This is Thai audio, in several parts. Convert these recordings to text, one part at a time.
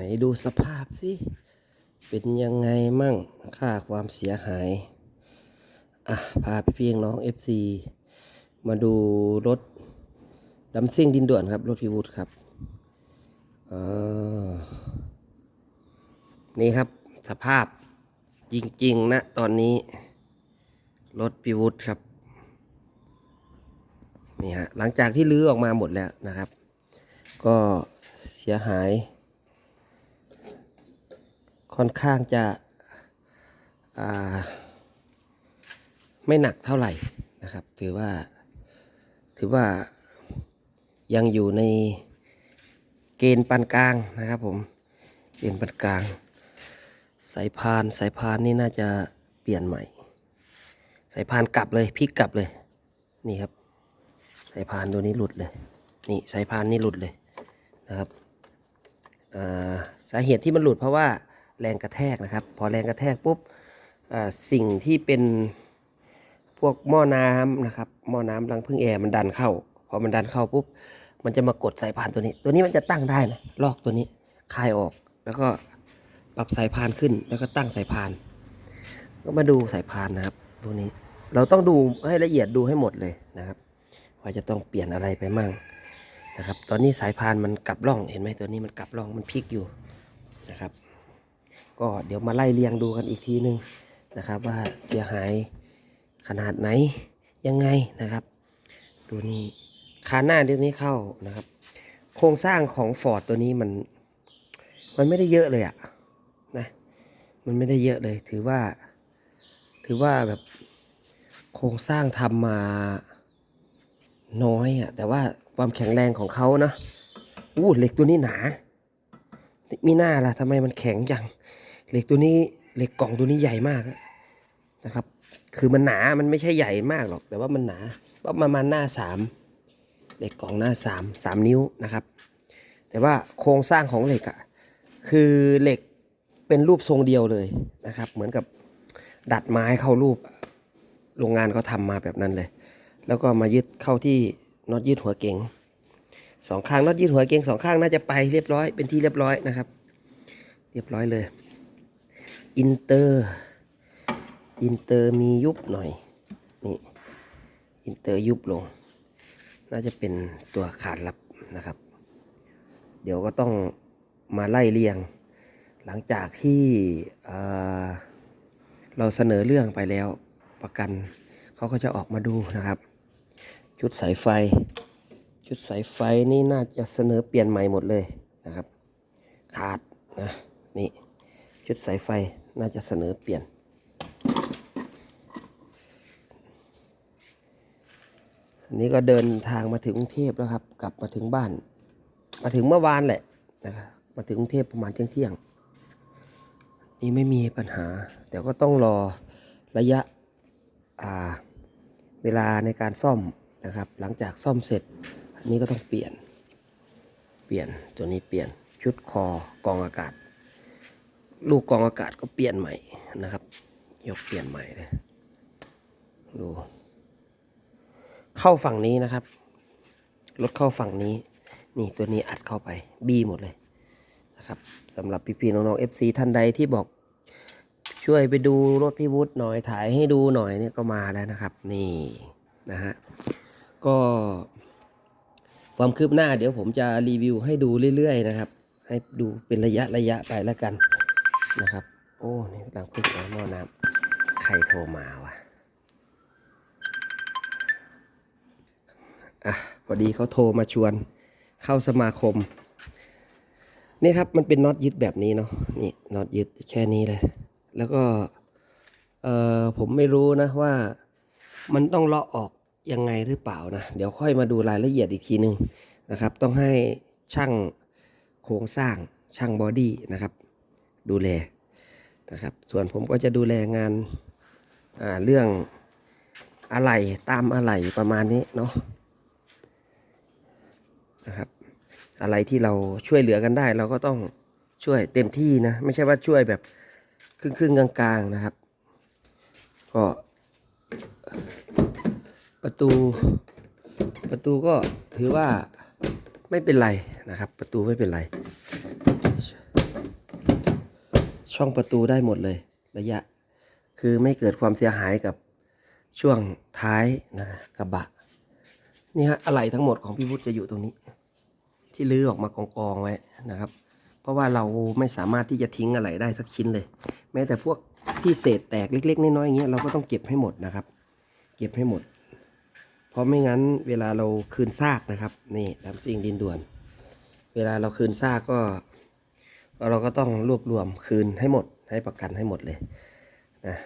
ไหนดูสภาพสิ เป็นยังไงมั่ง ค่าความเสียหาย อะ พาพี่เพียงน้อง FC มาดูรถดำซิ่งดินด่วนครับ รถพิวุฒครับออนี่ครับสภาพจริง ๆ นะ ตอนนี้ รถพิวุฒครับ นี่ฮะ หลังจากที่ลื้อออกมาหมดแล้วนะครับ ก็เสียหาย ค่อนข้างจะไม่หนักเท่าไหร่นะครับ ถือว่าถือว่ายังอยู่ในเกณฑ์ปานกลางนะครับผมเกณฑ์ปานกลาง สายพานสายพานนี่น่าจะเปลี่ยนใหม่ สายพานกลับเลยพลิกกลับเลยนี่ครับ สายพานตัวนี้หลุดเลย นี่สายพานนี่หลุดเลยนะครับสาเหตุที่มันหลุดเพราะว่า แรงกระแทกนะครับ พอแรงกระแทกปุ๊บสิ่งที่เป็นพวกหม้อน้ำนะครับหม้อน้ำรังพึ่งแอร์มันดันเข้า พอมันดันเข้าปุ๊บมันจะมากดสายพานตัวนี้ ตัวนี้มันจะตั้งได้นะลอกตัวนี้คลายออกแล้วก็ปรับสายพานขึ้นแล้วก็ตั้งสายพาน ก็มาดูสายพานนะครับตัวนี้เราต้องดูให้ละเอียดดูให้หมดเลยนะครับว่าจะต้องเปลี่ยนอะไรไปมั่งนะครับ ตอนนี้สายพานมันกลับร่องเห็นไหมตัวนี้มันกลับร่องมันพลิกอยู่นะครับ ก็เดี๋ยวมาไล่เรียงดูกันอีกทีนึงนะครับ ว่าเสียหายขนาดไหนยังไงนะครับ ดูนี่คาหน้าเรื่องนี้เข้านะครับ โครงสร้างของฟอร์ดตัวนี้มัน มันไม่ได้เยอะเลยอะนะมันไม่ได้เยอะเลย ถือว่า ถือว่าแบบโครงสร้างทำมาน้อยอะแต่ว่าความแข็งแรงของเขานะอู้เหล็กตัวนี้หนา มีหน้าล่ะทำไมมันแข็งจัง เหล็กตัวนี้เหล็กกล่องตัวนี้ใหญ่มากนะครับ คือมันหนา มันไม่ใช่ใหญ่มากหรอก แต่ว่ามันหนาประมาณหน้าสามเหล็กกล่องหน้าสามสามนิ้วนะครับ แต่ว่าโครงสร้างของเหล็กอะคือเหล็กเป็นรูปทรงเดียวเลยนะครับ เหมือนกับดัดไม้เข้ารูปโรงงานเขาทำมาแบบนั้นเลย แล้วก็มายึดเข้าที่น็อตยึดหัวเก่งสองข้างน็อตยึดหัวเก่งสองข้างน่าจะไปเรียบร้อยเป็นที่เรียบร้อยนะครับ เรียบร้อยเลย อินเตอร์ อินเตอร์มียุบหน่อย นี่ อินเตอร์ยุบลง น่าจะเป็นตัวขาดลับนะครับ เดี๋ยวก็ต้องมาไล่เรียง หลังจากที่เเราเสนอเรื่องไปแล้วประกันเขาก็จะออกมาดูนะครับ ชุดสายไฟ ชุดสายไฟนี่น่าจะเสนอเปลี่ยนใหม่หมดเลยนะครับ ขาดนะนี่ชุดสายไฟ น่าจะเสนอเปลี่ยนอันนี้ก็เดินทางมาถึงกรุงเทพแล้วครับ กลับมาถึงบ้าน มาถึงเมื่อวานแหละนะครับมาถึงกรุงเทพประมาณเที่ยงเที่ยงนี่ไม่มีปัญหา แต่ก็ต้องรอระยะเวลาในการซ่อมนะครับ หลังจากซ่อมเสร็จอันนี้ก็ต้องเปลี่ยน เปลี่ยนตัวนี้เปลี่ยนชุดคอกรองอากาศ ลูกกรองอากาศก็เปลี่ยนใหม่นะครับ ยกเปลี่ยนใหม่เลยดู เข้าฝั่งนี้นะครับ รถเข้าฝั่งนี้ นี่ตัวนี้อัดเข้าไปบีหมดเลยนะครับสำหรับพี่ๆน้องๆ FC ท่านใดที่บอกช่วยไปดูรถพี่วุฒิหน่อยถ่ายให้ดูหน่อยเนี่ยก็มาแล้วนะครับ นี่นะฮะก็ ความคืบหน้าเดี๋ยวผมจะรีวิวให้ดูเรื่อยๆนะครับ ให้ดูเป็นระยะระยะไปแล้วกัน นะครับ โอ้นี่หลังพึ่งไอ้หม้อน้ำใครโทรมาวะอะพอดีเขาโทรมาชวนเข้าสมาคม นี่ครับมันเป็นน็อตยึดแบบนี้เนาะนี่น็อตยึดแค่นี้เลย แล้วก็เออผมไม่รู้นะว่ามันต้องเลาะออกยังไงหรือเปล่านะ เดี๋ยวค่อยมาดูรายละเอียดอีกทีหนึ่งนะครับ ต้องให้ช่างโครงสร้างช่างบอดี้นะครับ ดูแลนะครับ ส่วนผมก็จะดูแลงานาเรื่องอะไหล่ตามอะไหล่ประมาณนี้เนาะนะครับอะไรที่เราช่วยเหลือกันได้ เราก็ต้องช่วยเต็มที่นะ ไม่ใช่ว่าช่วยแบบครึ่งครึ่งๆกลางๆนะครับ ก็ประตูประตูก็ถือว่าไม่เป็นไรนะครับ ประตูไม่เป็นไร ช่องประตูได้หมดเลย ระยะ คือไม่เกิดความเสียหายกับช่วงท้ายนะกระบะ นี่ฮะอะไหล่ทั้งหมดของพี่วุฒิจะอยู่ตรงนี้ ที่ลื้อออกมากองกองๆไว้นะครับ เพราะว่าเราไม่สามารถที่จะทิ้งอะไหล่ได้สักชิ้นเลย แม้แต่พวกที่เศษแตกเล็ก ๆ น้อยๆอย่างเงี้ยเราก็ต้องเก็บให้หมดนะครับ เก็บให้หมด เพราะไม่งั้นเวลาเราคืนซากนะครับนี่ดำซิ่งดินด่วน เวลาเราคืนซากก็ เราก็ต้องรวบรวมคืนให้หมดให้ประกันให้หมดเลยนะ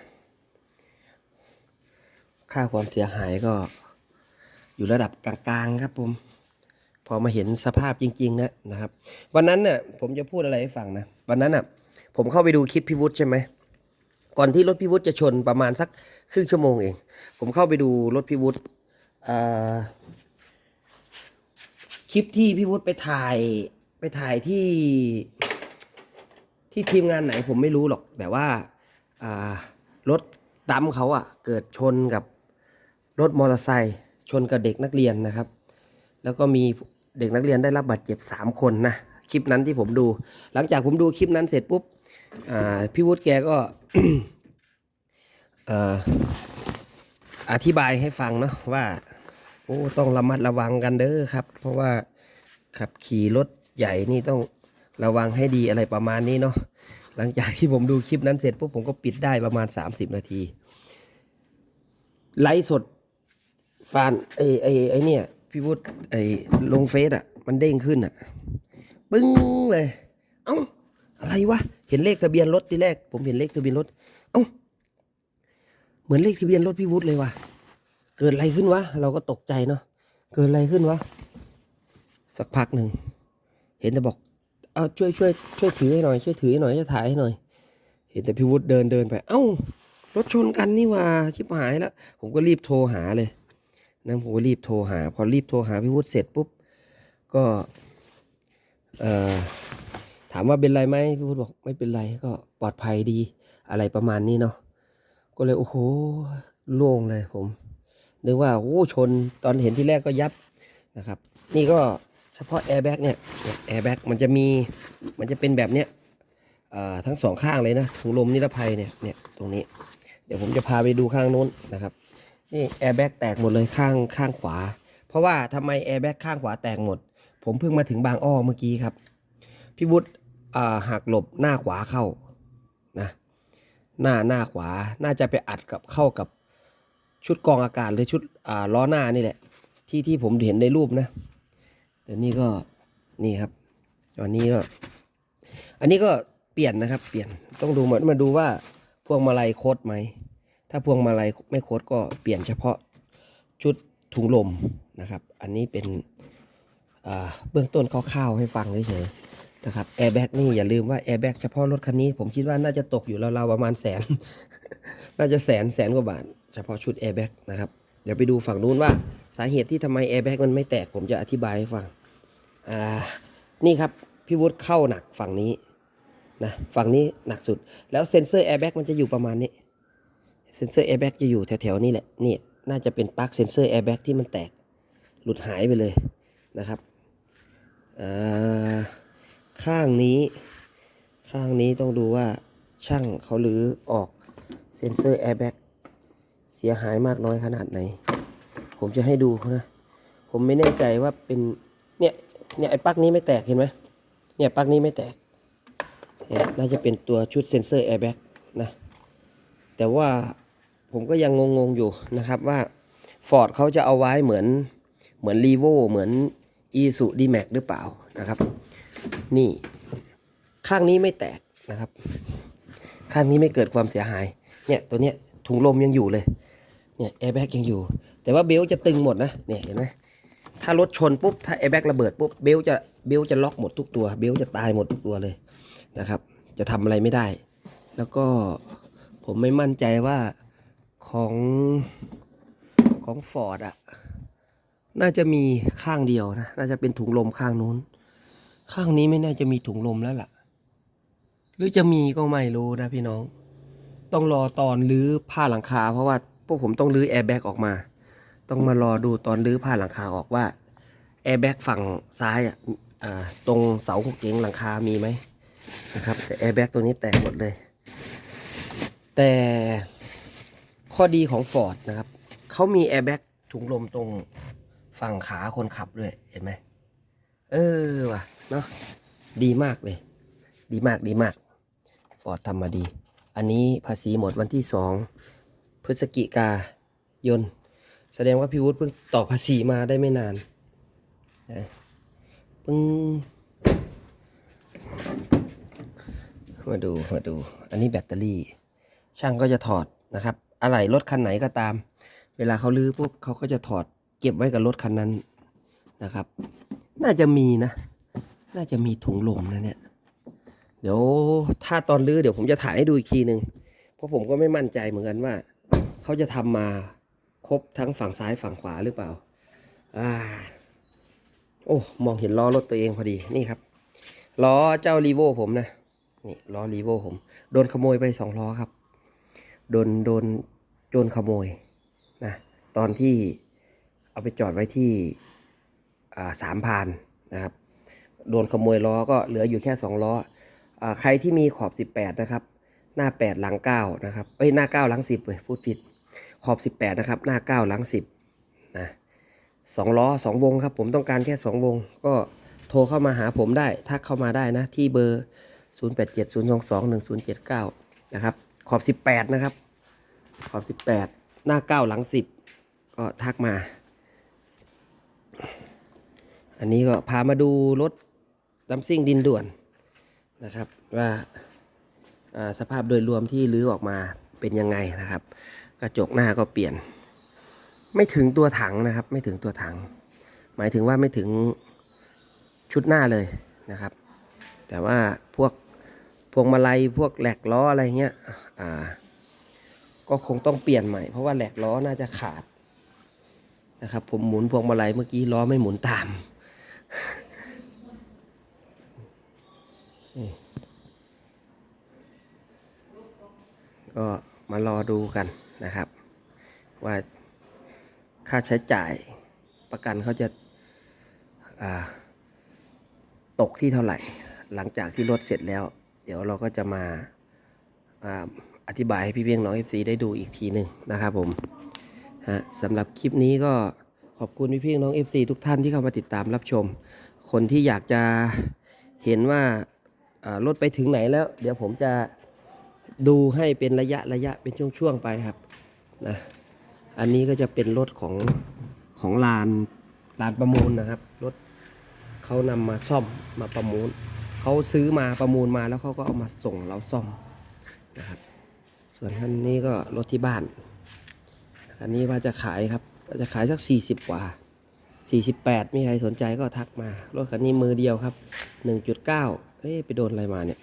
ค่าความเสียหายก็อยู่ระดับกลางๆครับผมพอมาเห็นสภาพจริงๆนะนะครับ วันนั้นเนี่ยผมจะพูดอะไรให้ฟังนะวันนั้นอะ ผมเข้าไปดูคลิปพี่วุฒิใช่ไหมก่อนที่รถพี่วุฒิจะชนประมาณสักครึ่งชั่วโมงเอง ผมเข้าไปดูรถพี่วุฒิคลิปที่พี่วุฒิไปถ่ายไปถ่ายที่ ที่ทีมงานไหนผมไม่รู้หรอก แต่ว่าอ่ารถดำเขาอะ่ะเกิดชนกับรถมอเตอร์ไซค์ชนกับเด็กนักเรียนนะครับ แล้วก็มีเด็กนักเรียนได้รับบาดเจ็บสามคนนะคลิปนั้นที่ผมดู หลังจากผมดูคลิปนั้นเสร็จปุ๊บพี่วุฒิแกก็อธิบายให้ฟังเนาะว่าโอ้ต้องระมัดระวังกันเด้อครับ เพราะว่าขับขี่รถใหญ่นี่ต้อง ระวังให้ดีอะไรประมาณนี้เนาะหลังจากที่ผมดูคลิปนั้นเสร็จปุ๊บผมก็ปิดได้ประมาณ 30 นาที ไลฟ์สดฟานไอ้ไอ้ไอ้เนี่ยพี่วุฒิไอ้ลงเฟซอะ มันเด้งขึ้นอะ ปึ้งเลย เอ้า อะไรวะ เห็นเลขทะเบียนรถทีแรก ผมเห็นเลขทะเบียนรถ เอ้า เหมือนเลขทะเบียนรถพี่วุฒิเลยว่ะ เกิดอะไรขึ้นวะ เราก็ตกใจเนาะ เกิดอะไรขึ้นวะ สักพักหนึ่ง เห็นแต่บอก เอาช่วยช่วยช่วยถือให้หน่อยช่วยถือให้หน่อยช่วยถ่ายให้หน่อย เห็นแต่พี่วุฒิเดินเดินไป เอ้ารถชนกันนี่ว่าชิบหายแล้วผมก็รีบโทรหาเลยนะผมก็รีบโทรหา พอรีบโทรหาพี่วุฒิเสร็จปุ๊บก็เอ่อถามว่าเป็นไรไหมพี่พุทธบอกไม่เป็นไรก็ปลอดภัยดีอะไรประมาณนี้เนาะก็เลยโอ้โหโล่งเลยผมนึกว่าโอ้ชนตอนเห็นที่แรกก็ยับนะครับ นี่ก็ ฉพาะแอร์แบ็กเนี่ยแอร์แบ็กมันจะมีมันจะเป็นแบบเนี้ยทั้งสองข้างเลยนะถุงลมนิรภัยเนี่ยเนี่ยตรงนี้ เดี๋ยวผมจะพาไปดูข้างโน้นนะครับนี่แอร์แบ็กแตกหมดเลยข้างข้างขวา เพราะว่าทำไมแอร์แบ็กข้างขวาแตกหมด ผมเพิ่งมาถึงบางอ้อเมื่อกี้ครับพี่วุฒิหักหลบหน้าขวาเข้านะหน้าหน้าขวาน่าจะไปอัดกับเข้ากับชุดกรองอากาศหรือชุดล้อหน้านี่แหละ ที่ที่ผมเห็นในรูปนะ แต่นี่ก็นี่ครับตอนนี้ก็ อันนี้ก็เปลี่ยนนะครับ เปลี่ยนต้องดูมามาดูว่าพวงมาลัยโคดไหมถ้าพวงมาลัยไม่โคดก็เปลี่ยนเฉพาะชุดถุงลมนะครับ อันนี้เป็นเบื้องต้นคร่าวๆให้ฟังเฉยๆนะครับแอร์แบ็กนี่อย่าลืมว่าแอร์แบ็กเฉพาะรถคันนี้ ผมคิดว่าน่าจะตกอยู่ราวๆประมาณแสน น่าจะแสนแสนกว่าบาท เฉพาะชุดแอร์แบ็กนะครับ เดี๋ยวไปดูฝั่งนู้นว่าสาเหตุที่ทำไมแอร์แบ็กมันไม่แตกผมจะอธิบายให้ฟัง อ่านี่ครับพี่วุฒิเข้าหนักฝั่งนี้นะฝั่งนี้หนักสุดแล้วเซ็นเซอร์แอร์แบ็กมันจะอยู่ประมาณนี้เซ็นเซอร์แอร์แบ็กจะอยู่แถวๆนี้แหละนี่น่าจะเป็นปลั๊กเซ็นเซอร์แอร์แบ็กที่มันแตกหลุดหายไปเลยนะครับข้างนี้ข้างนี้ต้องดูว่าช่างเขาหรือออกเซ็นเซอร์แอร์แบ็กเสียหายมากน้อยขนาดไหน ผมจะให้ดูนะ ผมไม่แน่ใจว่าเป็นเนี่ย เนี่ยไอ้ปลั๊กนี้ไม่แตกเห็นไหมเนี่ยปลั๊กนี้ไม่แตกเนี่ยน่าจะเป็นตัวชุดเซ็นเซอร์แอร์แบ็กนะแต่ว่าผมก็ยังงงๆอยู่นะครับว่า Ford เขาจะเอาไว้เหมือนเหมือน r e v o เหมือน e s u d m a x หรือเปล่านะครับ นี่ข้างนี้ไม่แตกนะครับ ข้างนี้ไม่เกิดความเสียหาย เนี่ยตัวเนี้ยถุงลมยังอยู่เลย เนี่ยแอร์แบ็กยังอยู่ แต่ว่าเบลจะตึงหมดนะ เนี่ยเห็นไหม ถ้ารถชนปุ๊บถ้าแอร์แบ็กระเบิดปุ๊บเบลจะเบลจะล็อกหมดทุกตัว เบลจะตายหมดทุกตัวเลยนะครับ จะทำอะไรไม่ได้ แล้วก็ผมไม่มั่นใจว่าของของฟอร์ดอะน่าจะมีข้างเดียวนะ น่าจะเป็นถุงลมข้างนู้น ข้างนี้ไม่น่าจะมีถุงลมแล้วล่ะ หรือจะมีก็ไม่รู้นะพี่น้อง ต้องรอตอนรื้อผ้าหลังคา เพราะว่าพวกผมต้องรื้อแอร์แบ็กออกมา ต้องมารอดูตอนรื้อผ้าหลังคาออกว่าแอร์แบ็กฝั่งซ้ายอะตรงเสาหกเก๋งหลังคามีไหมนะครับแต่แอร์แบ็กตัวนี้แตกหมดเลย แต่ข้อดีของ Ford นะครับเขามีแอร์แบ็กถุงลมตรงฝั่งขาคนขับด้วยเห็นไหมเออว่ะเนาะดีมากเลย ดีมากดีมากฟอร์ดทำมาดี อันนี้ภาษีหมดวันที่สองพฤศจิกายน แสดงว่าพี่วุฒิเพิ่งต่อภาษีมาได้ไม่นานนะเพิ่งมาดูมาดู อันนี้แบตเตอรี่ ช่างก็จะถอดนะครับ อะไหล่รถคันไหนก็ตาม เวลาเขาลื้อปุ๊บเขาก็จะถอดเก็บไว้กับรถคันนั้นนะครับ น่าจะมีนะ น่าจะมีถุงลมนะเนี่ย เดี๋ยวถ้าตอนลื้อเดี๋ยวผมจะถ่ายให้ดูอีกทีหนึ่งเพราะผมก็ไม่มั่นใจเหมือนกันว่า เขาจะทำมา ครบทั้งฝั่งซ้ายฝั่งขวาหรือเปล่า อ่า โอ้ มองเห็นล้อรถตัวเองพอดี นี่ครับ ล้อเจ้ารีโวผมนะ นี่ล้อรีโวผม โดนขโมยไปสองล้อครับ โดน โดน โจรขโมย นะ ตอนที่เอาไปจอดไว้ที่อ่าสามพานนะครับ โดนขโมยล้อก็เหลืออยู่แค่สองล้ออ่าใครที่มีขอบ 18 นะครับ หน้า 8 หลัง 9 นะครับ เอ้ย หน้า 9 หลัง 10เลยพูดผิด ขอบ 18 นะครับ หน้า 9 หลัง 10นะสองล้อสองวงครับผมต้องการแค่ 2 วง ก็โทรเข้ามาหาผมได้ ทักเข้ามาได้นะ ที่เบอร์ 0870221079 นะครับ ขอบ 18 นะครับ ขอบ 18 หน้า 9 หลัง 10 ก็ทักมา อันนี้ก็พามาดูรถดัมซิ่งดินด่วนนะครับว่าสภาพโดยรวมที่รื้อออกมาเป็นยังไงนะครับ กระจกหน้าก็เปลี่ยน ไม่ถึงตัวถังนะครับ ไม่ถึงตัวถัง หมายถึงว่าไม่ถึงชุดหน้าเลยนะครับ แต่ว่าพวกพวงมาลัยพวกแหลกล้ออะไรเงี้ยอ่าก็คงต้องเปลี่ยนใหม่ เพราะว่าแหลกล้อน่าจะขาดนะครับผมหมุนพวงมาลัยเมื่อกี้ล้อไม่หมุนตามก็มารอดูกัน ว่าค่าใช้จ่ายประกันเขาจะาตกที่เท่าไหร่ หลังจากที่รถเสร็จแล้ว เดี๋ยวเราก็จะมาอาอธิบายให้พี่เพียงน้อง FC ได้ดูอีกทีหนึ่งนะครับผมฮะสำหรับคลิปนี้ก็ขอบคุณพี่เพียงน้อง FC ทุกท่านที่เข้ามาติดตามรับชม คนที่อยากจะเห็นว่าอ่ารถไปถึงไหนแล้ว เดี๋ยวผมจะดูให้เป็นระยะระยะเป็นช่วงๆไปครับนะ อันนี้ก็จะเป็นรถของของลานลานประมูลนะครับ รถเขานำมาซ่อมมาประมูล เขาซื้อมาประมูลมาแล้วเขาก็เอามาส่งเราซ่อมนะครับ ส่วนคันนี้ก็รถที่บ้านคันนี้ว่าจะขายครับว่าจะขายสัก 40 กว่า 48 มีใครสนใจก็ทักมา รถคันนี้มือเดียวครับ 1.9เอ้ยไปโดนอะไรมาเนี่ย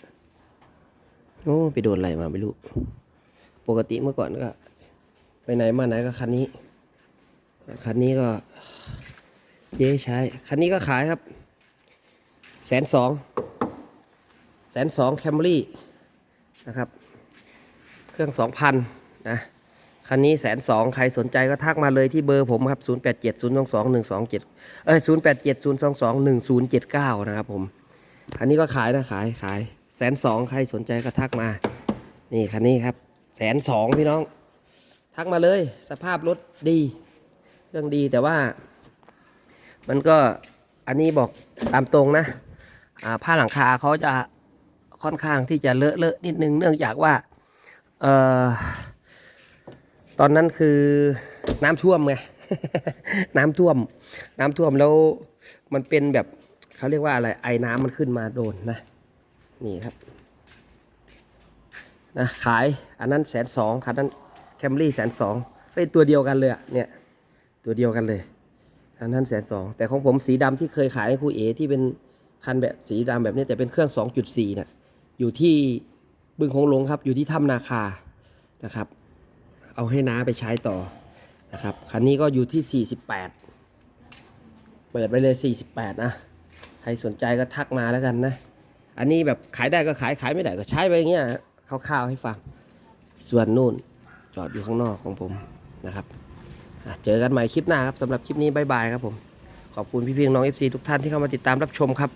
โอ้ ไปโดนอะไรมาไม่รู้ ปกติเมื่อก่อนก็ ไปไหนมาไหนก็คันนี้ คันนี้ก็เจ๊ใช้ คันนี้ก็ขายครับแสนสองแสนสองแคมรี่นะครับ เครื่องสองพันนะคันนี้แสนสองใครสนใจก็ทักมาเลยที่เบอร์ผมครับ 0 8 7 0 2 2 1 2 7 เอ้ย 0 8 7 0 2 2 1 0 7 9 นะครับผม คันนี้ก็ขายนะ ขายขายแสนสองใครสนใจก็ทักมา นี่คันนี้ครับแสนสองพี่น้อง ทักมาเลย สภาพรถดี เรื่องดีแต่ว่า มันก็อันนี้บอกตามตรงนะผ้าหลังคาเขาจะค่อนข้างที่จะเลอะเลอะนิดนึงเนื่องจากว่าออตอนนั้นคือน้ำท่วมไงน้ำท่วม น้ำท่วมแล้วมันเป็นแบบเขาเรียกว่าอะไรไอ้น้ำมันขึ้นมาโดนนะ นี่ครับนะขายอันนั้นแสนสองคันนั้น แคมรี่แสนสองเป็นตัวเดียวกันเลยเนี่ยตัวเดียวกันเลยอันนั้นแสนสองแต่ของผมสีดำที่เคยขายให้ครูเอที่เป็นคันแบบสีดำแบบนี้แต่เป็นเครื่อง 2.4น่ะอยู่ที่บึงคงหลงครับ อยู่ที่ถ้ำนาคานะครับ เอาให้น้าไปใช้ต่อนะครับคันนี้ก็อยู่ที่ 48 เปิดไปเลย 48 นะ ใครสนใจก็ทักมาแล้วกันนะ อันนี้แบบขายได้ก็ขายขายไม่ได้ก็ใช้ไปอย่างเงี้ยคร่าวๆให้ฟังส่วนนู่น จอดอยู่ข้างนอกของผมนะครับเจอกันใหม่คลิปหน้าครับสำหรับคลิปนี้บายบายครับผม ขอบคุณพี่เพียงน้อง FC ทุกท่านที่เข้ามาติดตามรับชมครับ